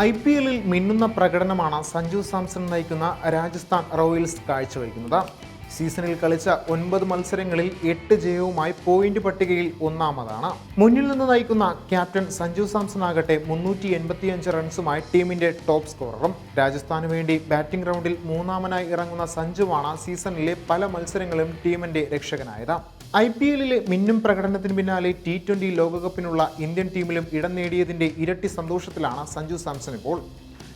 I P എല്ലിൽ മിന്നുന്ന പ്രകടനമാണ് സഞ്ജു സാംസൺ നയിക്കുന്ന രാജസ്ഥാൻ റോയൽസ് കാഴ്ചവെക്കുന്നത് സീസണിൽ കളിച്ച ഒൻപത് മത്സരങ്ങളിൽ എട്ട് ജയവുമായി പോയിന്റ് പട്ടികയിൽ ഒന്നാമതാണ്. മുന്നിൽ നിന്ന് നയിക്കുന്ന ക്യാപ്റ്റൻ സഞ്ജു സാംസൺ ആകട്ടെ മുന്നൂറ്റി എൺപത്തിയഞ്ച് റൺസുമായി ടീമിന്റെ ടോപ്പ് സ്കോററും. രാജസ്ഥാനു വേണ്ടി ബാറ്റിംഗ് റൗണ്ടിൽ മൂന്നാമനായി ഇറങ്ങുന്ന സഞ്ജുവാണ് സീസണിലെ പല മത്സരങ്ങളും ടീമിന്റെ രക്ഷകനായത്. ഐ പി എല്ലിലെ മിന്നും പ്രകടനത്തിന് പിന്നാലെ ടി ട്വന്റി ലോകകപ്പിനുള്ള ഇന്ത്യൻ ടീമിലും ഇടം നേടിയതിന്റെ ഇരട്ടി സന്തോഷത്തിലാണ് സഞ്ജു സാംസൺ ഇപ്പോൾ.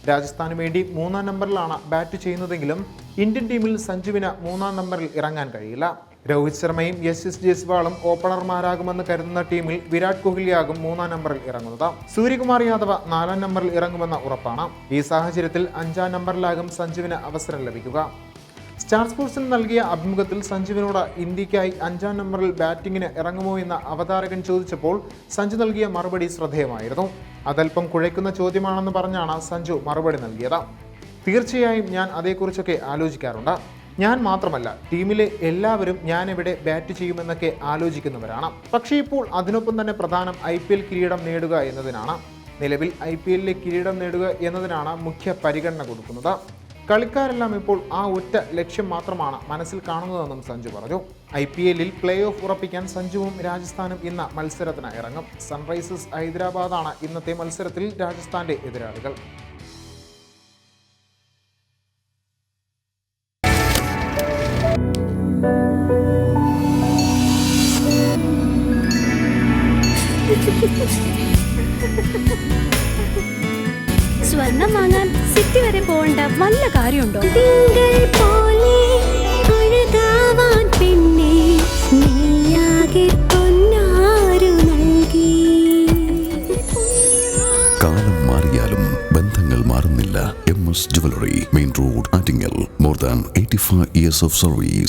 രാജസ്ഥാന് വേണ്ടി മൂന്നാം നമ്പറിലാണ് ബാറ്റ് ചെയ്യുന്നതെങ്കിലും ഇന്ത്യൻ ടീമിൽ സഞ്ജുവിന് മൂന്നാം നമ്പറിൽ ഇറങ്ങാൻ കഴിയില്ല. രോഹിത് ശർമ്മയും യശ് എസ് ജയ്സ്വാളും ഓപ്പണർമാരാകുമെന്ന് കരുതുന്ന ടീമിൽ വിരാട് കോഹ്ലിയാകും മൂന്നാം നമ്പറിൽ ഇറങ്ങുന്നത്. സൂര്യകുമാർ യാദവ് നാലാം നമ്പറിൽ ഇറങ്ങുമെന്ന ഉറപ്പാണ്. ഈ സാഹചര്യത്തിൽ അഞ്ചാം നമ്പറിലാകും സഞ്ജുവിന് അവസരം ലഭിക്കുക. സ്റ്റാർ സ്പോർട്സിന് നൽകിയ അഭിമുഖത്തിൽ സഞ്ജുവിനോട് ഇന്ത്യക്കായി അഞ്ചാം നമ്പറിൽ ബാറ്റിംഗിന് ഇറങ്ങുമോ എന്ന അവതാരകൻ ചോദിച്ചപ്പോൾ സഞ്ജു നൽകിയ മറുപടി ശ്രദ്ധേയമായിരുന്നു. അതല്പം കുഴയ്ക്കുന്ന ചോദ്യമാണെന്ന് പറഞ്ഞാണ് സഞ്ജു മറുപടി നൽകിയത്. തീർച്ചയായും ഞാൻ അതേക്കുറിച്ചൊക്കെ ആലോചിക്കാറുണ്ട്. ഞാൻ മാത്രമല്ല ടീമിലെ എല്ലാവരും ഞാൻ എവിടെ ബാറ്റ് ചെയ്യുമെന്നൊക്കെ ആലോചിക്കുന്നവരാണ്. പക്ഷേ ഇപ്പോൾ അതിനൊപ്പം തന്നെ പ്രധാനം ഐ പി എൽ കിരീടം നേടുക എന്നതിനാണ്. നിലവിൽ ഐ പി എല്ലിലെ കിരീടം നേടുക എന്നതിനാണ് മുഖ്യ പരിഗണന കൊടുക്കുന്നത്. കളിക്കാരെല്ലാം ഇപ്പോൾ ആ ഒറ്റ ലക്ഷ്യം മാത്രമാണ് മനസ്സിൽ കാണുന്നതെന്നും സഞ്ജു പറഞ്ഞു. ഐ പി എല്ലിൽ പ്ലേ ഓഫ് ഉറപ്പിക്കാൻ സഞ്ജുവും രാജസ്ഥാനും ഇന്ന് മത്സരത്തിന് ഇറങ്ങും. സൺറൈസേഴ്സ് ഹൈദരാബാദാണ് ഇന്നത്തെ മത്സരത്തിൽ രാജസ്ഥാന്റെ എതിരാളികൾ. സ്വർണം വാങ്ങാൻ സിറ്റി വരെ പോകേണ്ട വല്ല കാര്യമുണ്ടോ? കാലം മാറിയാലും ബന്ധങ്ങൾ മാറുന്നില്ല. M S jewellery main road Attingal more than eighty five years of service